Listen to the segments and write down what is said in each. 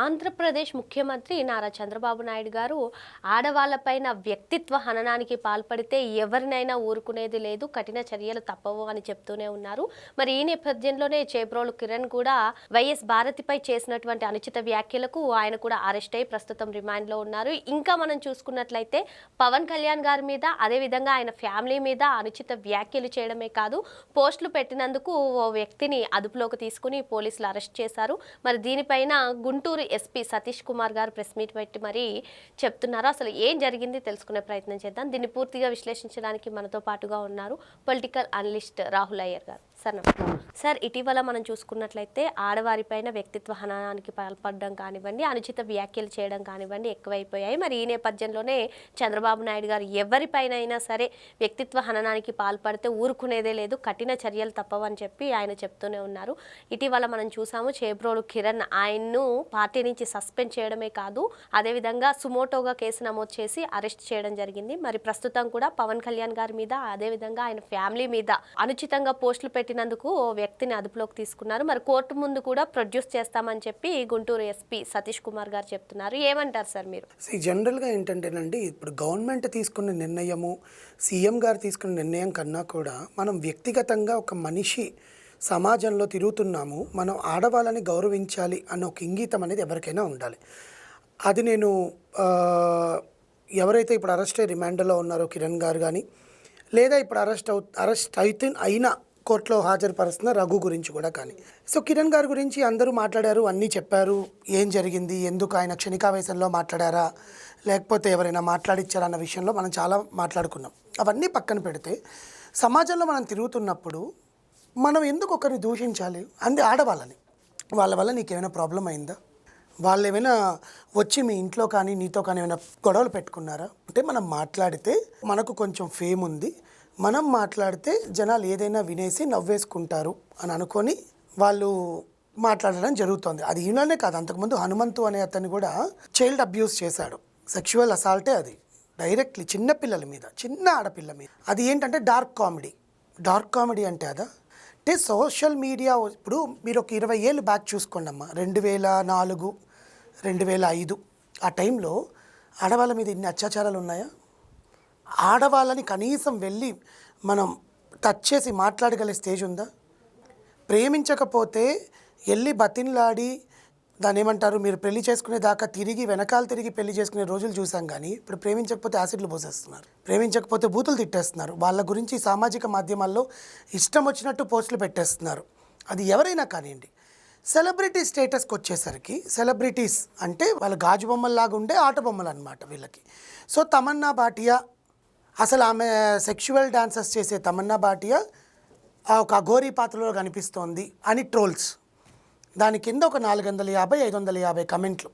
Andhra Pradesh ముఖ్యమంత్రి నారా చంద్రబాబు నాయుడు గారు ఆడవాళ్ళపైన వ్యక్తిత్వ హననానికి పాల్పడితే ఎవరినైనా ఊరుకునేది లేదు కఠిన చర్యలు తప్పవు అని చెప్తూనే ఉన్నారు. మరి ఈ నేపథ్యంలోనే చేబ్రోలు కిరణ్ కూడా వైఎస్ భారతిపై చేసినటువంటి అనుచిత వ్యాఖ్యలకు ఆయన కూడా అరెస్ట్ అయి ప్రస్తుతం రిమాండ్లో ఉన్నారు. ఇంకా మనం చూసుకున్నట్లయితే పవన్ కళ్యాణ్ గారి మీద అదేవిధంగా ఆయన ఫ్యామిలీ మీద అనుచిత వ్యాఖ్యలు చేయడమే కాదు పోస్టులు పెట్టినందుకు ఓ వ్యక్తిని అదుపులోకి తీసుకుని పోలీసులు అరెస్ట్ చేశారు. మరి దీనిపైన గుంటూరు ఎస్పీ సతీష్ కుమార్ గారు ప్రెస్ మీట్ పెట్టి మరి చెప్తున్నారు. అసలు ఏం జరిగింది తెలుసుకునే ప్రయత్నం చేద్దాం. దీన్ని పూర్తిగా విశ్లేషించడానికి మనతో పాటుగా ఉన్నారు పొలిటికల్ అనలిస్ట్ రాహుల్ అయ్యర్ గారు. సార్. నమస్తే. సార్ ఇటీవల మనం చూసుకున్నట్లయితే ఆడవారిపైన వ్యక్తిత్వ హననానికి పాల్పడడం కానివ్వండి అనుచిత వ్యాఖ్యలు చేయడం కానివ్వండి ఎక్కువైపోయాయి. మరి ఈ నేపథ్యంలోనే చంద్రబాబు నాయుడు గారు ఎవరిపైన అయినా సరే వ్యక్తిత్వ హననానికి పాల్పడితే ఊరుకునేదే లేదు కఠిన చర్యలు తప్పవని చెప్పి ఆయన చెప్తూనే ఉన్నారు. ఇటీవల మనం చూసాము చేబ్రోలు కిరణ్ ఆయన్ను పార్టీ నుంచి సస్పెండ్ చేయడమే కాదు అదేవిధంగా సుమోటోగా కేసు నమోదు చేసి అరెస్ట్ చేయడం జరిగింది. మరి ప్రస్తుతం కూడా పవన్ కళ్యాణ్ గారి మీద అదేవిధంగా ఆయన ఫ్యామిలీ మీద అనుచితంగా పోస్టులు పెట్టి పెట్టినందుకు ఓ వ్యక్తిని అదుపులోకి తీసుకున్నారు. మరి కోర్టు ముందు కూడా ప్రొడ్యూస్ చేస్తామని చెప్పి గుంటూరు ఎస్పీ సతీష్ కుమార్ గారు చెప్తున్నారు. ఏమంటారు సార్ మీరు? జనరల్గా ఏంటంటేనండి ఇప్పుడు గవర్నమెంట్ తీసుకున్న నిర్ణయము సీఎం గారు తీసుకున్న నిర్ణయం కన్నా కూడా మనం వ్యక్తిగతంగా ఒక మనిషి సమాజంలో తిరుగుతున్నాము మనం ఆడవాళ్ళని గౌరవించాలి అన్న ఒక ఇంగితం అనేది ఎవరికైనా ఉండాలి. అది నేను ఎవరైతే ఇప్పుడు అరెస్ట్ రిమాండ్లో ఉన్నారో కిరణ్ గారు కానీ లేదా ఇప్పుడు అరెస్ట్ అవు అరెస్ట్ అయితే అయినా కోర్టులో హాజరుపరుస్తున్న రఘు గురించి కూడా కానీ. సో కిరణ్ గారి గురించి అందరూ మాట్లాడారు అన్నీ చెప్పారు. ఏం జరిగింది? ఎందుకు ఆయన క్షణికావేశంలో మాట్లాడారా? లేకపోతే ఎవరైనా మాట్లాడిచ్చారా అన్న విషయంలో మనం చాలా మాట్లాడుకున్నాం. అవన్నీ పక్కన పెడితే సమాజంలో మనం తిరుగుతున్నప్పుడు మనం ఎందుకు ఒకరిని దూషించాలి? అంది ఆడవాళ్ళని. వాళ్ళ వల్ల నీకేమైనా ప్రాబ్లం అయిందా? వాళ్ళు ఏమైనా వచ్చి మీ ఇంట్లో కానీ నీతో కానీ ఏమైనా గొడవలు పెట్టుకున్నారా? అంటే మనం మాట్లాడితే మనకు కొంచెం ఫేమ్ ఉంది. మనం మాట్లాడితే జనాలు ఏదైనా వినేసి నవ్వేసుకుంటారు అని అనుకొని వాళ్ళు మాట్లాడడం జరుగుతుంది. అది ఈయననే కాదు అంతకుముందు హనుమంతు అనే అతను కూడా చైల్డ్ అబ్యూస్ చేశాడు. సెక్షువల్ అసాల్టే అది. డైరెక్ట్లీ చిన్న పిల్లల మీద చిన్న ఆడపిల్ల మీద. అది ఏంటంటే డార్క్ కామెడీ. డార్క్ కామెడీ అంటే అదా? అంటే సోషల్ మీడియా ఇప్పుడు మీరు ఒక ఇరవై ఏళ్ళు బ్యాక్ చూసుకోండి అమ్మా రెండు వేల నాలుగు రెండు వేల ఐదు. ఆ టైంలో ఆడవాళ్ళ మీద ఇన్ని అత్యాచారాలు ఉన్నాయా? ఆడవాళ్ళని కనీసం వెళ్ళి మనం టచ్ చేసి మాట్లాడగల స్టేజ్ ఉందా? ప్రేమించకపోతే వెళ్ళి బతిన్లాడి దాన్ని ఏమంటారు మీరు పెళ్ళి చేసుకునే దాకా తిరిగి వెనకాల తిరిగి పెళ్ళి చేసుకునే రోజులు చూసాం కానీ ఇప్పుడు ప్రేమించకపోతే యాసిడ్లు పోసేస్తున్నారు. ప్రేమించకపోతే బూతులు తిట్టేస్తున్నారు. వాళ్ళ గురించి సామాజిక మాధ్యమాల్లో ఇష్టం వచ్చినట్టు పోస్టులు పెట్టేస్తున్నారు. అది ఎవరైనా కానివ్వండి. సెలబ్రిటీ స్టేటస్కి వచ్చేసరికి సెలబ్రిటీస్ అంటే వాళ్ళ గాజు బొమ్మల్లాగా ఉండే ఆట బొమ్మలు అనమాట వీళ్ళకి. సో తమన్నా భాటియా అసలు ఆమె సెక్షువల్ డాన్సెస్ చేసే తమన్నా భాటియా ఆ ఒక అఘోరీ పాత్రలో కనిపిస్తోంది అని ట్రోల్స్ దాని కింద ఒక నాలుగు వందల యాభై ఐదు వందల యాభై కమెంట్లు.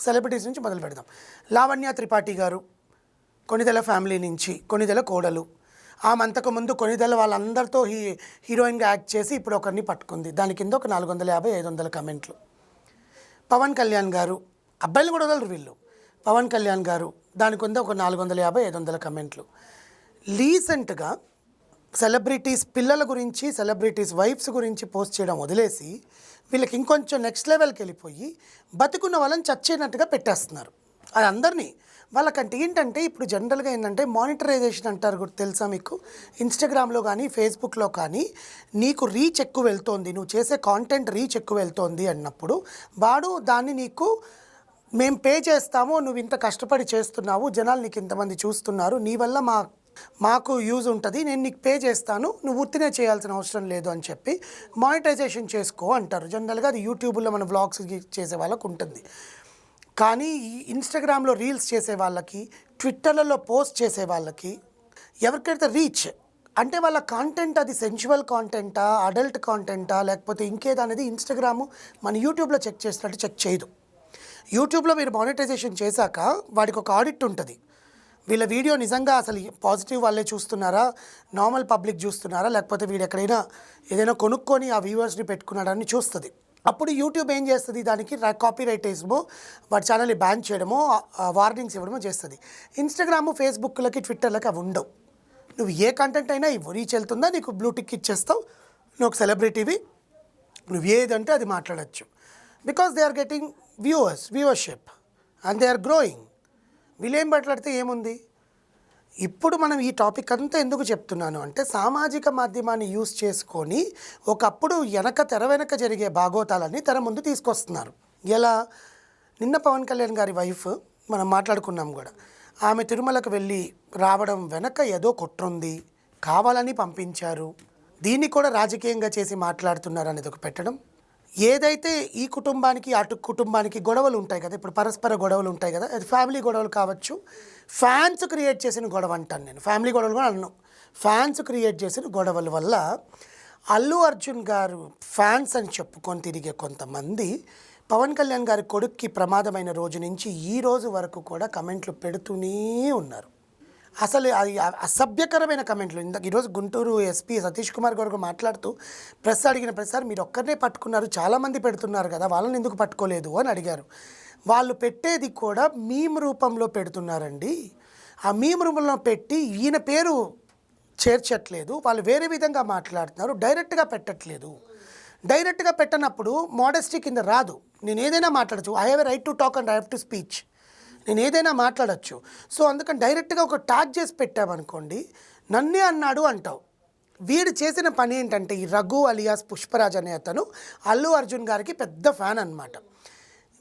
సెలబ్రిటీస్ నుంచి మొదలు పెడదాం. లావణ్య త్రిపాఠి గారు కొనిదెల ఫ్యామిలీ నుంచి కొనిదెల కోడలు. ఆమె అంతకు ముందు కొనిదెల వాళ్ళందరితో హీ హీరోయిన్గా యాక్ట్ చేసి ఇప్పుడు ఒకరిని పట్టుకుంది. దాని కింద ఒక నాలుగు వందల యాభై ఐదు వందల కమెంట్లు. పవన్ కళ్యాణ్ గారు అబ్బాయిలు కూడా వదలరు వీళ్ళు. పవన్ కళ్యాణ్ గారు దానికి ఉంది ఒక నాలుగు వందల యాభై ఐదు వందల కమెంట్లు. రీసెంట్గా సెలబ్రిటీస్ పిల్లల గురించి సెలబ్రిటీస్ వైఫ్స్ గురించి పోస్ట్ చేయడం వదిలేసి వీళ్ళకి ఇంకొంచెం నెక్స్ట్ లెవెల్కి వెళ్ళిపోయి బతుకున్న వాళ్ళని చచ్చేనట్టుగా పెట్టేస్తున్నారు. అది అందరినీ. వాళ్ళకంటే ఏంటంటే ఇప్పుడు జనరల్గా ఏంటంటే మానిటరైజేషన్ అంటారు కూడా తెలుసా మీకు? ఇన్స్టాగ్రామ్లో కానీ ఫేస్బుక్లో కానీ నీకు రీచ్ ఎక్కువ వెళ్తోంది. నువ్వు చేసే కాంటెంట్ రీచ్ ఎక్కువ వెళ్తోంది అన్నప్పుడు వాడు దాన్ని నీకు మేము పే చేస్తాము నువ్వు ఇంత కష్టపడి చేస్తున్నావు జనాలు నీకు ఇంతమంది చూస్తున్నారు నీ వల్ల మా మాకు యూజ్ ఉంటుంది నేను నీకు పే చేస్తాను నువ్వు ఉత్తినే చేయాల్సిన అవసరం లేదు అని చెప్పి మానిటైజేషన్ చేసుకో అంటారు. జనరల్గా అది యూట్యూబ్లో మన వ్లాగ్స్ చేసే వాళ్ళకు ఉంటుంది. కానీ ఇన్స్టాగ్రామ్లో రీల్స్ చేసే వాళ్ళకి ట్విట్టర్లలో పోస్ట్ చేసే వాళ్ళకి ఎవరికైతే రీచ్ అంటే వాళ్ళ కాంటెంట్ అది సెన్చువల్ కాంటెంటా అడల్ట్ కాంటెంటా లేకపోతే ఇంకేదనేది ఇన్స్టాగ్రాము మన యూట్యూబ్లో చెక్ చేసినట్టు చెక్ చేయదు. యూట్యూబ్లో మీరు మానిటైజేషన్ చేశాక వాడికి ఒక ఆడిట్ ఉంటుంది. వీళ్ళ వీడియో నిజంగా అసలు పాజిటివ్ వాళ్ళే చూస్తున్నారా? నార్మల్ పబ్లిక్ చూస్తున్నారా? లేకపోతే వీడు ఎక్కడైనా ఏదైనా కొనుక్కొని ఆ వ్యూవర్స్ని పెట్టుకున్నాడని చూస్తుంది. అప్పుడు యూట్యూబ్ ఏం చేస్తుంది? దానికి కాపీ రైట్ వేసమో వాడి ఛానల్ని బ్యాన్ చేయడమో వార్నింగ్స్ ఇవ్వడమో చేస్తుంది. ఇన్స్టాగ్రాము ఫేస్బుక్లకి ట్విట్టర్లకి అవి ఉండవు. నువ్వు ఏ కంటెంట్ అయినా ఇవ్వు రీచ్ వెళ్తుందా? నీకు బ్లూటిక్ ఇచ్చేస్తావు. నువ్వు ఒక సెలబ్రిటీవి నువ్వు ఏదంటే అది మాట్లాడచ్చు. Because they are getting viewers viewership and they are growing వీళ్ళేం మాట్లాడితే ఏముంది? ఇప్పుడు మనం ఈ టాపిక్ అంతా ఎందుకు చెప్తున్నాను అంటే సామాజిక మాధ్యమాన్ని యూస్ చేసుకొని ఒకప్పుడు వెనక తెర వెనక జరిగే భాగోతాలన్నీ తెర ముందు తీసుకొస్తున్నారు. ఎలా? నిన్న పవన్ కళ్యాణ్ గారి వైఫ్ మనం మాట్లాడుకున్నాం కూడా. ఆమె తిరుమలకు వెళ్ళి రావడం వెనక ఏదో కుట్రుంది కావాలని పంపించారు. దీన్ని కూడా రాజకీయంగా చేసి మాట్లాడుతున్నారు అనేది ఒక పెట్టడం. ఏదైతే ఈ కుటుంబానికి అటు కుటుంబానికి గొడవలు ఉంటాయి కదా ఇప్పుడు పరస్పర గొడవలు ఉంటాయి కదా అది ఫ్యామిలీ గొడవలు కావచ్చు. ఫ్యాన్స్ క్రియేట్ చేసిన గొడవ అంటాను నేను. ఫ్యామిలీ గొడవలు కూడా అన్నాను ఫ్యాన్స్ క్రియేట్ చేసిన గొడవల వల్ల అల్లు అర్జున్ గారు ఫ్యాన్స్ అని చెప్పుకొని తిరిగే కొంతమంది పవన్ కళ్యాణ్ గారి కొడుక్కి ప్రమాదమైన రోజు నుంచి ఈ రోజు వరకు కూడా కమెంట్లు పెడుతూనే ఉన్నారు. అసలు అది అసభ్యకరమైన కమెంట్లు. ఇందాక ఈరోజు గుంటూరు ఎస్పీ సతీష్ కుమార్ గారు మాట్లాడుతూ ప్రెస్ అడిగిన ప్రతిసారి మీరు ఒక్కరినే పట్టుకున్నారు. చాలామంది పెడుతున్నారు కదా వాళ్ళని ఎందుకు పట్టుకోలేదు? అని అడిగారు. వాళ్ళు పెట్టేది కూడా మీమ్ రూపంలో పెడుతున్నారండి. ఆ మీమ్ రూపంలో పెట్టి ఈయన పేరు చేర్చట్లేదు. వాళ్ళు వేరే విధంగా మాట్లాడుతున్నారు. డైరెక్ట్గా పెట్టట్లేదు. డైరెక్ట్గా పెట్టనప్పుడు మోడెస్టీ కింద రాదు. నేను ఏదైనా మాట్లాడచ్చు. I have a right to talk and I have to speech నేను ఏదైనా మాట్లాడచ్చు. సో అందుకని డైరెక్ట్గా ఒక ట్యాగ్ చేసి పెట్టామనుకోండి నన్నే అన్నాడు అంటావు. వీడు చేసిన పని ఏంటంటే ఈ రఘు అలియాస్ పుష్పరాజ్ అనే అతను అల్లు అర్జున్ గారికి పెద్ద ఫ్యాన్ అన్నమాట.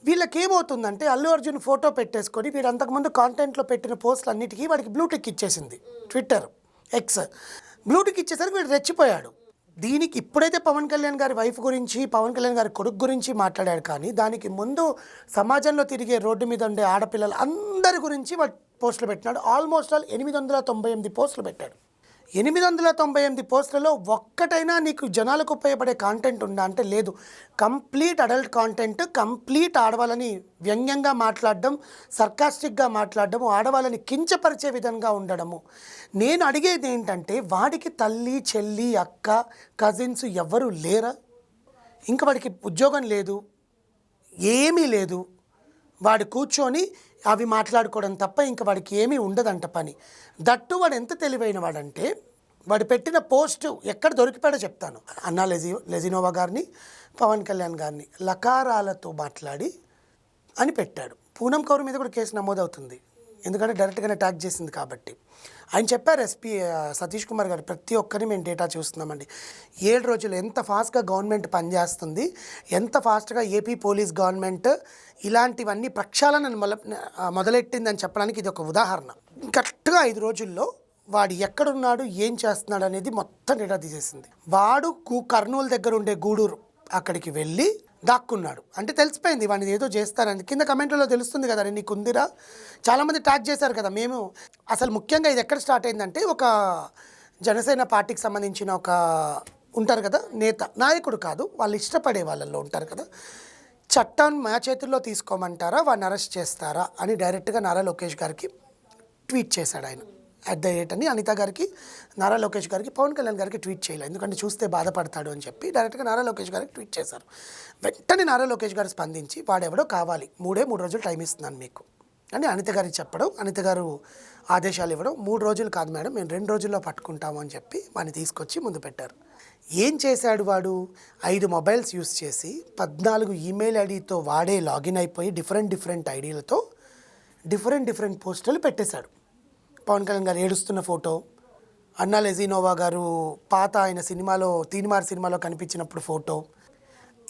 వీళ్ళకి ఏమవుతుందంటే అల్లు అర్జున్ ఫోటో పెట్టేసుకొని వీడు అంతకుముందు కాంటెంట్లో పెట్టిన పోస్టులు అన్నిటికీ వాడికి బ్లూటిక్ ఇచ్చేసింది. ట్విట్టర్ ఎక్స్ బ్లూటిక్ ఇచ్చేసరికి వీడు రెచ్చిపోయాడు. దీనికి ఇప్పుడైతే పవన్ కళ్యాణ్ గారి వైఫ్ గురించి పవన్ కళ్యాణ్ గారి కొడుకు గురించి మాట్లాడాడు కానీ దానికి ముందు సమాజంలో తిరిగే రోడ్డు మీద ఉండే ఆడపిల్లలు అందరి గురించి వాడు పోస్టులు పెట్టినాడు. ఆల్మోస్ట్ ఆల్ ఎనిమిది వందల తొంభై ఎనిమిది పోస్టులు పెట్టాడు. ఎనిమిది వందల తొంభై ఎనిమిది పోస్టులలో ఒక్కటైనా నీకు జనాలకు ఉపయోగపడే కాంటెంట్ ఉందా అంటే లేదు. కంప్లీట్ అడల్ట్ కాంటెంట్ కంప్లీట్ ఆడవాళ్ళని వ్యంగ్యంగా మాట్లాడడం సర్కాస్టిక్గా మాట్లాడడం ఆడవాళ్ళని కించపరిచే విధంగా ఉండడము. నేను అడిగేది ఏంటంటే వాడికి తల్లి చెల్లి అక్క కజిన్స్ ఎవ్వరూ లేరా? ఇంకా వాడికి ఉద్యోగం లేదు ఏమీ లేదు. వాడు కూర్చొని అవి మాట్లాడుకోవడం తప్ప ఇంకా వాడికి ఏమీ ఉండదంట పని. దట్టు వాడు ఎంత తెలివైన వాడంటే వాడు పెట్టిన పోస్టు ఎక్కడ దొరికిపోయాడో చెప్తాను. అన్నా లెజి లెజినోవా గారిని పవన్ కళ్యాణ్ గారిని లకారాలతో మాట్లాడి అని పెట్టాడు. పూనం కౌరు మీద కూడా కేసు నమోదవుతుంది. ఎందుకంటే డైరెక్ట్గానే ట్యాగ్ చేసింది కాబట్టి. ఆయన చెప్పారు ఎస్పీ సతీష్ కుమార్ గారు ప్రతి ఒక్కరిని మేము డేటా చూస్తున్నామండి. ఏడు రోజులు ఎంత ఫాస్ట్గా గవర్నమెంట్ పనిచేస్తుంది ఎంత ఫాస్ట్గా ఏపీ పోలీస్ గవర్నమెంట్ ఇలాంటివన్నీ ప్రక్షాళన మొల మొదలెట్టిందని చెప్పడానికి ఇది ఒక ఉదాహరణ. కరెక్ట్గా ఐదు రోజుల్లో వాడు ఎక్కడున్నాడు ఏం చేస్తున్నాడు అనేది మొత్తం డేటా తీసేసింది. వాడు కు- కర్నూలు దగ్గర ఉండే గూడూరు అక్కడికి వెళ్ళి దాక్కున్నాడు. అంటే తెలిసిపోయింది వాడిని ఏదో చేస్తారని. కింద కమెంట్లలో తెలుస్తుంది కదా నీకు ఉందిరా చాలామంది ట్యాగ్ చేశారు కదా మేము అసలు ముఖ్యంగా ఇది ఎక్కడ స్టార్ట్ అయిందంటే ఒక జనసేన పార్టీకి సంబంధించిన ఒక ఉంటారు కదా నేత నాయకుడు కాదు వాళ్ళు ఇష్టపడే వాళ్ళల్లో ఉంటారు కదా. చట్టం మా చేతుల్లో తీసుకోమంటారా? వాడిని అరెస్ట్ చేస్తారా? అని డైరెక్ట్గా నారా లోకేష్ గారికి ట్వీట్ చేశాడు ఆయన. అట్ ద రేట్ అని అనిత గారికి నారా లోకేష్ గారికి పవన్ కళ్యాణ్ గారికి ట్వీట్ చేయలేదు ఎందుకంటే చూస్తే బాధపడతాడు అని చెప్పి డైరెక్ట్గా నారా లోకేష్ గారికి ట్వీట్ చేశారు. వెంటనే నారా లోకేష్ గారు స్పందించి వాడెవడో కావాలి. మూడే మూడు రోజులు టైం ఇస్తున్నాను మీకు అని అనిత గారికి చెప్పడం అనిత గారు ఆదేశాలు ఇవ్వడం మూడు రోజులు కాదు మేడం మేము రెండు రోజుల్లో పట్టుకుంటాము అని చెప్పి వాడిని తీసుకొచ్చి ముందు పెట్టారు. ఏం చేశాడు వాడు? ఐదు మొబైల్స్ యూస్ చేసి పద్నాలుగు ఈమెయిల్ ఐడితో వాడే లాగిన్ అయిపోయి డిఫరెంట్ డిఫరెంట్ ఐడీలతో డిఫరెంట్ డిఫరెంట్ పోస్టులు పెట్టేశాడు. పవన్ కళ్యాణ్ గారు ఏడుస్తున్న ఫోటో అన్నా లెజినోవా గారు పాత ఆయన సినిమాలో తీన్మార్ సినిమాలో కనిపించినప్పుడు ఫోటో.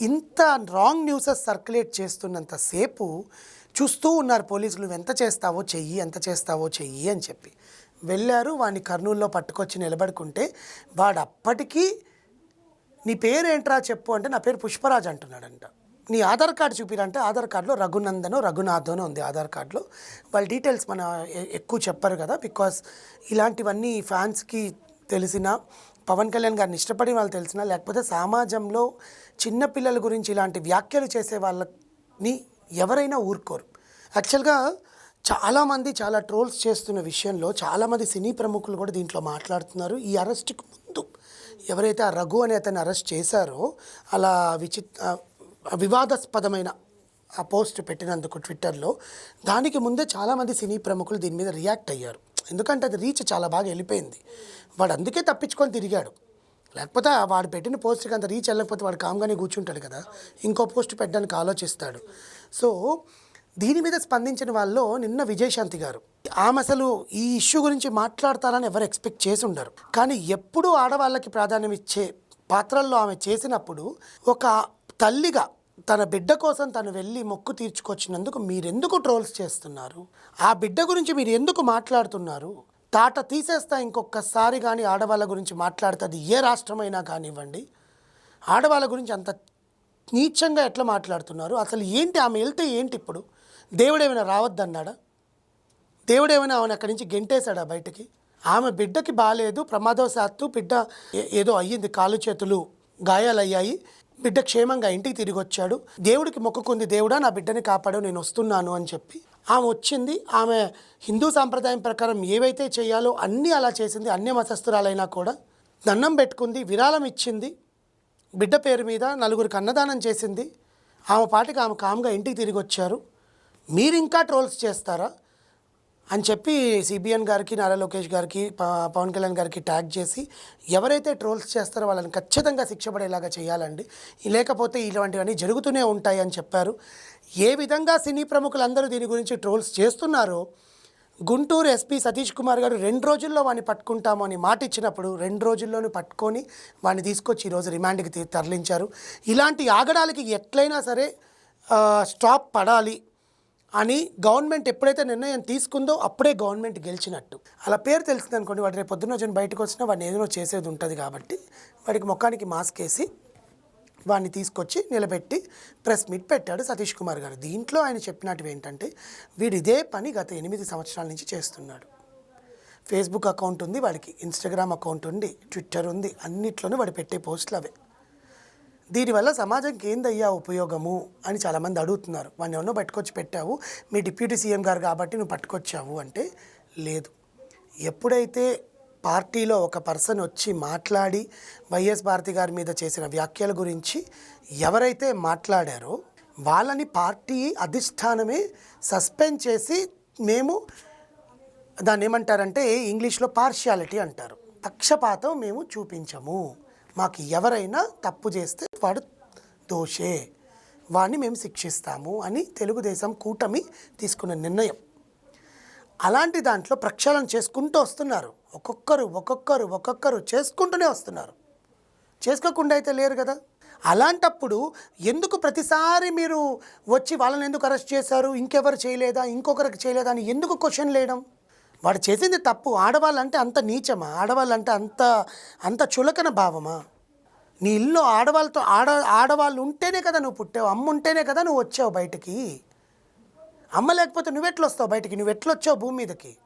ఇంత రాంగ్ న్యూసెస్ సర్క్యులేట్ చేస్తున్నంతసేపు చూస్తూ ఉన్నారు పోలీసులు "నువ్వు ఎంత చేస్తావో చెయ్యి ఎంత చేస్తావో చెయ్యి అని చెప్పి. వెళ్ళారు వాడిని కర్నూలులో పట్టుకొచ్చి నిలబడుకుంటే వాడు అప్పటికీ నీ పేరు ఏంట్రా చెప్పు అంటే నా పేరు పుష్పరాజ్ అంటున్నాడంట. నీ ఆధార్ కార్డు చూపిరంటే ఆధార్ కార్డులో రఘునందనో రఘునాథను ఉంది ఆధార్ కార్డులో. వాళ్ళ డీటెయిల్స్ మన ఎక్కువ చెప్పరు కదా బికాస్ ఇలాంటివన్నీ ఫ్యాన్స్కి తెలిసిన పవన్ కళ్యాణ్ గారిని ఇష్టపడి వాళ్ళు తెలిసిన లేకపోతే సమాజంలో చిన్నపిల్లల గురించి ఇలాంటి వ్యాఖ్యలు చేసే వాళ్ళని ఎవరైనా ఊరుకోరు. యాక్చువల్గా చాలామంది చాలా ట్రోల్స్ చేస్తున్న విషయంలో చాలామంది సినీ ప్రముఖులు కూడా దీంట్లో మాట్లాడుతున్నారు. ఈ అరెస్ట్కి ముందు ఎవరైతే ఆ రఘు అనే అతన్ని అరెస్ట్ చేశారో అలా విచిత్ర వివాదాస్పదమైన ఆ పోస్ట్ పెట్టినందుకు ట్విట్టర్లో దానికి ముందే చాలామంది సినీ ప్రముఖులు దీని మీద రియాక్ట్ అయ్యారు. ఎందుకంటే అది రీచ్ చాలా బాగా వెళ్ళిపోయింది. వాడు అందుకే తప్పించుకొని తిరిగాడు. లేకపోతే వాడు పెట్టిన పోస్ట్కి అంత రీచ్ వెళ్ళకపోతే వాడు కామ్గానే కూర్చుంటాడు కదా. ఇంకో పోస్ట్ పెట్టడానికి ఆలోచిస్తాడు. సో దీని మీద స్పందించిన వాళ్ళు నిన్న విజయశాంతి గారు ఆమె అసలు ఈ ఇష్యూ గురించి మాట్లాడతారని ఎవరు ఎక్స్పెక్ట్ చేసి ఉండరు కానీ ఎప్పుడూ ఆడవాళ్ళకి ప్రాధాన్యం ఇచ్చే పాత్రల్లో ఆమె చేసినప్పుడు ఒక తల్లిగా తన బిడ్డ కోసం తను వెళ్ళి మొక్కు తీర్చుకొచ్చినందుకు మీరెందుకు ట్రోల్స్ చేస్తున్నారు? ఆ బిడ్డ గురించి మీరు ఎందుకు మాట్లాడుతున్నారు? తాట తీసేస్తా ఇంకొకసారి కానీ ఆడవాళ్ళ గురించి మాట్లాడుతుంది. ఏ రాష్ట్రమైనా కానివ్వండి. ఆడవాళ్ళ గురించి అంత నీచంగా ఎట్లా మాట్లాడుతున్నారు? అసలు ఏంటి ఆమె వెళ్తే ఏంటి ఇప్పుడు? దేవుడేమైనా రావద్దన్నాడా? దేవుడేమైనా ఆమెను అక్కడి నుంచి గెంటేశాడా బయటకి? ఆమె బిడ్డకి బాగాలేదు ప్రమాదవశాత్తు బిడ్డ ఏ- ఏదో అయ్యింది కాలు చేతులు గాయాలయ్యాయి. బిడ్డ క్షేమంగా ఇంటికి తిరిగి వచ్చాడు. దేవుడికి మొక్కుకుంది దేవుడా నా బిడ్డని కాపాడు నేను వస్తున్నాను అని చెప్పి. ఆమె వచ్చింది. ఆమె హిందూ సాంప్రదాయం ప్రకారం ఏవైతే చేయాలో అన్నీ అలా చేసింది. అన్య మతస్థురాలైనా కూడా దండం పెట్టుకుంది విరాళం ఇచ్చింది. బిడ్డ పేరు మీద నలుగురికి అన్నదానం చేసింది. ఆమె పాటికి ఆమె కామ్గా ఇంటికి తిరిగి వచ్చారు. మీరు ఇంకా ట్రోల్స్ చేస్తారా? అని చెప్పి సిబిఎన్ గారికి నారా లోకేష్ గారికి పవన్ కళ్యాణ్ గారికి ట్యాగ్ చేసి ఎవరైతే ట్రోల్స్ చేస్తారో వాళ్ళని ఖచ్చితంగా శిక్ష పడేలాగా చేయాలండి. లేకపోతే ఇలాంటివన్నీ జరుగుతూనే ఉంటాయి అని చెప్పారు. ఏ విధంగా సినీ ప్రముఖులందరూ దీని గురించి ట్రోల్స్ చేస్తున్నారో గుంటూరు ఎస్పీ సతీష్ కుమార్ గారు రెండు రోజుల్లో వాడిని పట్టుకుంటాము అని మాట ఇచ్చినప్పుడు రెండు రోజుల్లోనూ పట్టుకొని వాడిని తీసుకొచ్చి ఈరోజు రిమాండ్కి తరలించారు. ఇలాంటి ఆగడాలకి ఎట్లయినా సరే స్టాప్ పడాలి. అని గవర్నమెంట్ ఎప్పుడైతే నిర్ణయం తీసుకుందో అప్పుడే గవర్నమెంట్ గెలిచినట్టు. అలా పేరు తెలిసింది అనుకోండి వాడు రేపు పొద్దున్న వచ్చి బయటకు వచ్చినా వాడిని ఏదైనా చేసేది ఉంటుంది కాబట్టి వాడికి ముఖానికి మాస్క్ వేసి వాడిని తీసుకొచ్చి నిలబెట్టి ప్రెస్ మీట్ పెట్టాడు సతీష్ కుమార్ గారు. దీంట్లో ఆయన చెప్పినట్టు ఏంటంటే వీడు ఇదే పని గత ఎనిమిది సంవత్సరాల నుంచి చేస్తున్నాడు. ఫేస్బుక్ అకౌంట్ ఉంది వాడికి ఇన్స్టాగ్రామ్ అకౌంట్ ఉంది ట్విట్టర్ ఉంది అన్నిట్లోనూ వాడు పెట్టే పోస్టులు అవే. దీనివల్ల సమాజంకి ఏందయ్యా ఉపయోగము అని చాలామంది అడుగుతున్నారు. వాడిని ఎవరినో పట్టుకొచ్చి పెట్టావు మీ డిప్యూటీ సీఎం గారు కాబట్టి నువ్వు పట్టుకొచ్చావు అంటే లేదు. ఎప్పుడైతే పార్టీలో ఒక పర్సన్ వచ్చి మాట్లాడి వైఎస్ భారతి గారి మీద చేసిన వ్యాఖ్యల గురించి ఎవరైతే మాట్లాడారో వాళ్ళని పార్టీ అధిష్టానమే సస్పెండ్ చేసి మేము దాన్ని ఏమంటారంటే ఇంగ్లీష్లో పార్షియాలిటీ అంటారు. పక్షపాతం మేము చూపించము. మాకు ఎవరైనా తప్పు చేస్తే వాడు దోషే. వాడిని మేము శిక్షిస్తాము అని తెలుగుదేశం కూటమి తీసుకున్న నిర్ణయం. అలాంటి దాంట్లో ప్రక్షాళన చేసుకుంటూ వస్తున్నారు. ఒక్కొక్కరు ఒక్కొక్కరు ఒక్కొక్కరు చేసుకుంటూనే వస్తున్నారు. చేసుకోకుండా అయితే లేరు కదా. అలాంటప్పుడు ఎందుకు ప్రతిసారి మీరు వచ్చి వాళ్ళని ఎందుకు అరెస్ట్ చేశారు? ఇంకెవరు చేయలేదా? ఇంకొకరికి చేయలేదా అని ఎందుకు క్వశ్చన్ లేయడం వాడు చేసింది తప్పు. ఆడవాళ్ళంటే అంత నీచమా? ఆడవాళ్ళంటే అంత అంత చులకన భావమా? నీ ఇల్లు ఆడవాళ్ళతో ఆడ ఆడవాళ్ళు ఉంటేనే కదా నువ్వు పుట్టావు అమ్మ ఉంటేనే కదా నువ్వు వచ్చావు బయటికి. అమ్మ లేకపోతే నువ్వెట్లా వస్తావు బయటికి? నువ్వు ఎట్లా వచ్చావు భూమి మీదకి?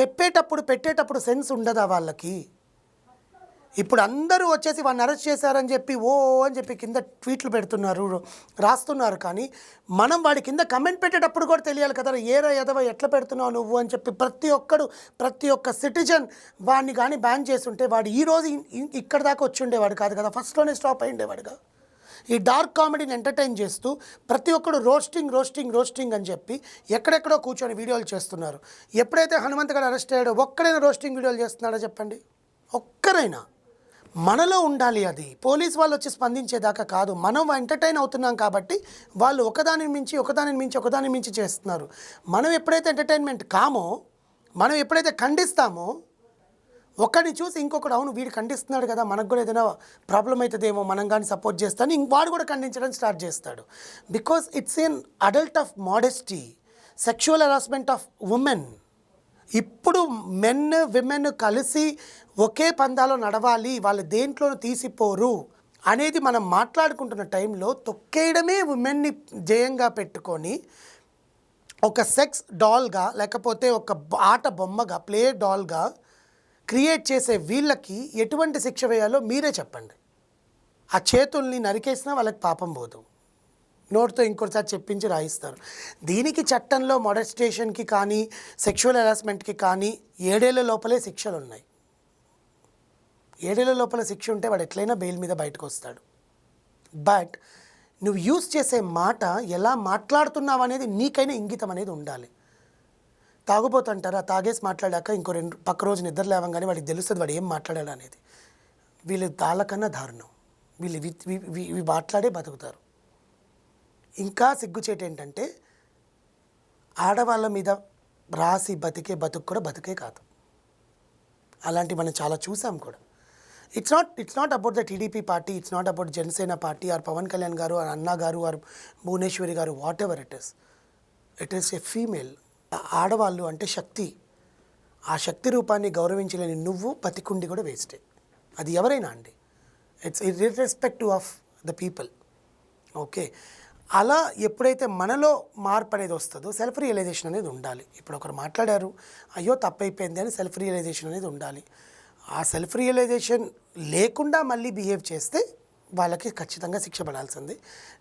చెప్పేటప్పుడు పెట్టేటప్పుడు సెన్స్ ఉండదా వాళ్ళకి? ఇప్పుడు అందరూ వచ్చేసి వాడిని అరెస్ట్ చేశారని చెప్పి ఓ అని చెప్పి కింద ట్వీట్లు పెడుతున్నారు రాస్తున్నారు. కానీ మనం వాడి కింద కమెంట్ పెట్టేటప్పుడు కూడా తెలియాలి కదా ఏరా ఎదవ ఎట్లా పెడుతున్నావు నువ్వు? అని చెప్పి ప్రతి ఒక్కడు ప్రతి ఒక్క సిటిజన్ వాడిని కానీ బ్యాన్ చేస్తుంటే వాడు ఈరోజు ఇక్కడ దాకా వచ్చి ఉండేవాడు కాదు కదా ఫస్ట్లోనే స్టాప్ అయి ఉండేవాడుగా ఈ డార్క్ కామెడీని ఎంటర్టైన్ చేస్తూ ప్రతి ఒక్కడు రోస్టింగ్ రోస్టింగ్ రోస్టింగ్ అని చెప్పి ఎక్కడెక్కడో కూర్చొని వీడియోలు చేస్తున్నారు. ఎప్పుడైతే హనుమంత్ గారు అరెస్ట్ అయ్యాడో ఒక్కడైనా రోస్టింగ్ వీడియోలు చేస్తున్నాడో చెప్పండి? ఒక్కరైనా. మనలో ఉండాలి అది. పోలీస్ వాళ్ళు వచ్చి స్పందించేదాకా కాదు. మనం ఎంటర్టైన్ అవుతున్నాం కాబట్టి వాళ్ళు ఒకదానిని మించి ఒకదానిని మించి ఒకదాని మించి చేస్తున్నారు. మనం ఎప్పుడైతే ఎంటర్టైన్మెంట్ కామో మనం ఎప్పుడైతే ఖండిస్తామో ఒకరిని చూసి ఇంకొకడు అవును వీడు ఖండిస్తున్నాడు కదా మనకు కూడా ఏదైనా ప్రాబ్లం అవుతుందేమో మనం కానీ సపోర్ట్ చేస్తాను ఇంక వాడు కూడా ఖండించడం స్టార్ట్ చేస్తాడు. Because it's an adult of modesty sexual harassment of women ఇప్పుడు మెన్ విమెన్ కలిసి ఒకే పందాలో నడవాలి వాళ్ళు దేంట్లోనూ తీసిపోరు అనేది మనం మాట్లాడుకుంటున్న టైంలో తొక్కేయడమే ఉమెన్ని జయంగా పెట్టుకొని ఒక సెక్స్ డాల్గా లేకపోతే ఒక ఆట బొమ్మగా ప్లే డాల్గా క్రియేట్ చేసే వీళ్ళకి ఎటువంటి శిక్ష వేయాలో మీరే చెప్పండి. ఆ చేతుల్ని నరికేసినా వాళ్ళకి పాపం పోదు. నోటితో ఇంకోసారి చెప్పించి రాయిస్తారు. దీనికి చట్టంలో మొడస్టేషన్కి కానీ సెక్షువల్ హెరాస్మెంట్కి కానీ ఏడేళ్ళ లోపలే శిక్షలు ఉన్నాయి ఏడేళ్ళ లోపల శిక్ష ఉంటే వాడు ఎట్లయినా బెయిల్ మీద బయటకు వస్తాడు బట్ నువ్వు యూస్ చేసే మాట ఎలా మాట్లాడుతున్నావు అనేది నీకైనా ఇంగితం అనేది ఉండాలి. తాగుపోతుంటారా తాగేసి మాట్లాడాక ఇంకో రెండు పక్క రోజు నిద్ర లేవంగానే వాడికి తెలుస్తుంది వాడు ఏం మాట్లాడాడు అనేది. వీళ్ళు దాళ్ళకన్నా దారుణం. వీళ్ళు ఇవి ఇవి- మాట్లాడే బతుకుతారు. ఇంకా సిగ్గుచేటు ఏంటంటే ఆడవాళ్ళ మీద రాసి బతికే బతుకు కూడా బతుకే కాదు. అలాంటి మనం చాలా చూసాం కూడా. It's not it's not about the TDP party it's not about Janasena party or Pawan Kalyan garu or Anna garu or Bhuvaneshwari garu whatever it is it is a female ఆడవాళ్ళు అంటే శక్తి. ఆ శక్తి రూపాన్ని గౌరవించలేని నువ్వు బతికుండి కూడా వేస్టే అది ఎవరైనా అండి. It's irrespective of the people okay అలా ఎప్పుడైతే మనలో మార్పు అనేది వస్తుందో సెల్ఫ్ రియలైజేషన్ అనేది ఉండాలి. ఇప్పుడు ఒకరు మాట్లాడారు అయ్యో తప్పైపోయింది అని సెల్ఫ్ రియలైజేషన్ అనేది ఉండాలి. ఆ సెల్ఫ్ రియలైజేషన్ లేకుండా మళ్ళీ బిహేవ్ చేస్తే వాళ్ళకి ఖచ్చితంగా శిక్ష పడాల్సింది.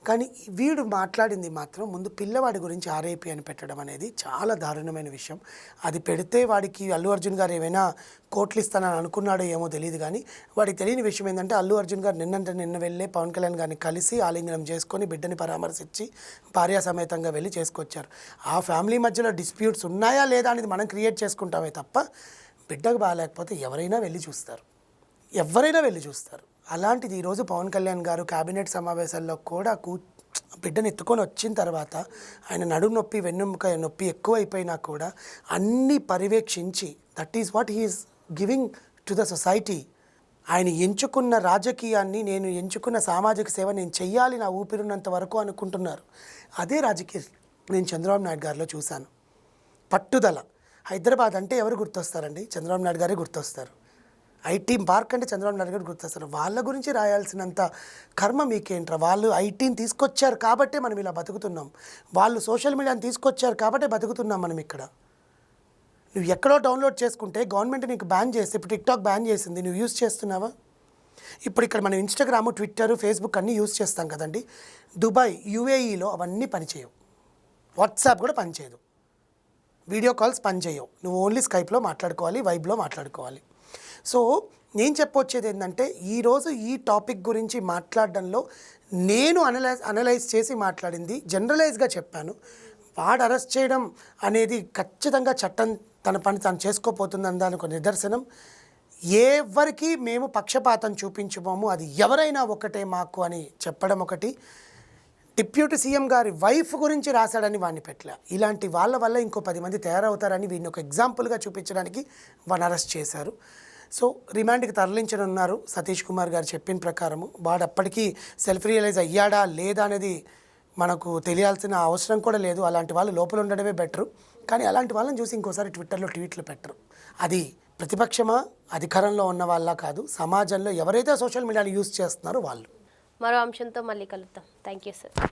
కానీ వీడు మాట్లాడింది మాత్రం ముందు పిల్లవాడి గురించి ఆర్ఐపి అని పెట్టడం అనేది చాలా దారుణమైన విషయం. అది పెడితే వాడికి అల్లు అర్జున్ గారు ఏమైనా కోట్లు ఇస్తానని అనుకున్నాడో ఏమో తెలియదు కానీ వాడికి తెలియని విషయం ఏంటంటే అల్లు అర్జున్ గారు నిన్నంటే నిన్న వెళ్ళే పవన్ కళ్యాణ్ గారిని కలిసి ఆలింగనం చేసుకొని బిడ్డని పరామర్శించి భార్యా సమేతంగా వెళ్ళి చేసుకొచ్చారు. ఆ ఫ్యామిలీ మధ్యలో డిస్ప్యూట్స్ ఉన్నాయా లేదా అనేది మనం క్రియేట్ చేసుకుంటామే తప్ప బిడ్డకు బాగాలేకపోతే ఎవరైనా వెళ్ళి చూస్తారు. ఎవరైనా వెళ్ళి చూస్తారు. అలాంటిది ఈరోజు పవన్ కళ్యాణ్ గారు కేబినెట్ సమావేశాల్లో కూడా కూ బిడ్డను ఎత్తుకొని వచ్చిన తర్వాత ఆయన నడుము నొప్పి వెన్నుముక నొప్పి ఎక్కువైపోయినా కూడా అన్నీ పర్యవేక్షించి that is what he is giving to the society ఆయన ఎంచుకున్న రాజకీయాన్ని నేను ఎంచుకున్న సామాజిక సేవ నేను చెయ్యాలి నా ఊపిరినంత వరకు అనుకుంటున్నారు. అదే రాజకీయ నేను చంద్రబాబు నాయుడు గారిలో చూశాను. పట్టుదల. హైదరాబాద్ అంటే ఎవరు గుర్తొస్తారండి? చంద్రబాబు నాయుడు గారే గుర్తొస్తారు. ఐటీ పార్క్ అంటే చంద్రబాబు నాయుడు గారు గుర్తొస్తారు వాళ్ళ గురించి రాయాల్సినంత కర్మ మీకేంట్రా? వాళ్ళు ఐటీని తీసుకొచ్చారు కాబట్టే మనం ఇలా బతుకుతున్నాం. వాళ్ళు సోషల్ మీడియాని తీసుకొచ్చారు కాబట్టే బతుకుతున్నాం మనం ఇక్కడ. నువ్వు ఎక్కడో డౌన్లోడ్ చేసుకుంటే గవర్నమెంట్ నీకు బ్యాన్ చేస్తే ఇప్పుడు టిక్టాక్ బ్యాన్ చేసింది. నువ్వు యూస్ చేస్తున్నావా? ఇప్పుడు ఇక్కడ మనం ఇన్స్టాగ్రామ్ ట్విట్టర్ ఫేస్బుక్ అన్నీ యూస్ చేస్తాం కదండి. దుబాయ్ యూఏఈలో అవన్నీ పనిచేయవు. వాట్సాప్ కూడా పనిచేయదు. వీడియో కాల్స్ పనిచేయవు. నువ్వు ఓన్లీ స్కైప్లో మాట్లాడుకోవాలి వైబ్లో మాట్లాడుకోవాలి. సో నేను చెప్పొచ్చేది ఏంటంటే ఈరోజు ఈ టాపిక్ గురించి మాట్లాడడంలో నేను అనలైజ్ అనలైజ్ చేసి మాట్లాడింది జనరలైజ్గా చెప్పాను. వాడు అరెస్ట్ చేయడం అనేది ఖచ్చితంగా చట్టం తన పని తను చేసుకోపోతుందని దాని ఒక నిదర్శనం. ఎవరికి మేము పక్షపాతం చూపించబోము అది ఎవరైనా ఒకటే మాకు అని చెప్పడం ఒకటి. డిప్యూటీ సీఎం గారి వైఫ్ గురించి రాశాడని వాడిని పెట్టలే. ఇలాంటి వాళ్ళ వల్ల ఇంకో పది మంది తయారవుతారని వీడిని ఒక ఎగ్జాంపుల్గా చూపించడానికి వాడిని అరెస్ట్ చేశారు. సో రిమాండ్కి తరలించనున్నారు సతీష్ కుమార్ గారు చెప్పిన ప్రకారము. వాడు అప్పటికీ సెల్ఫ్ రియలైజ్ అయ్యాడా లేదా అనేది మనకు తెలియాల్సిన అవసరం కూడా లేదు. అలాంటి వాళ్ళు లోపల ఉండడమే బెటరు. కానీ అలాంటి వాళ్ళని చూసి ఇంకోసారి ట్విట్టర్లో ట్వీట్లు పెట్టరు. అది ప్రతిపక్షమా అధికారంలో ఉన్న వాళ్ళ కాదు సమాజంలో ఎవరైతే సోషల్ మీడియాని యూజ్ చేస్తున్నారో వాళ్ళు. మరో అంశంతో మళ్ళీ కలుద్దాం. Thank you sir.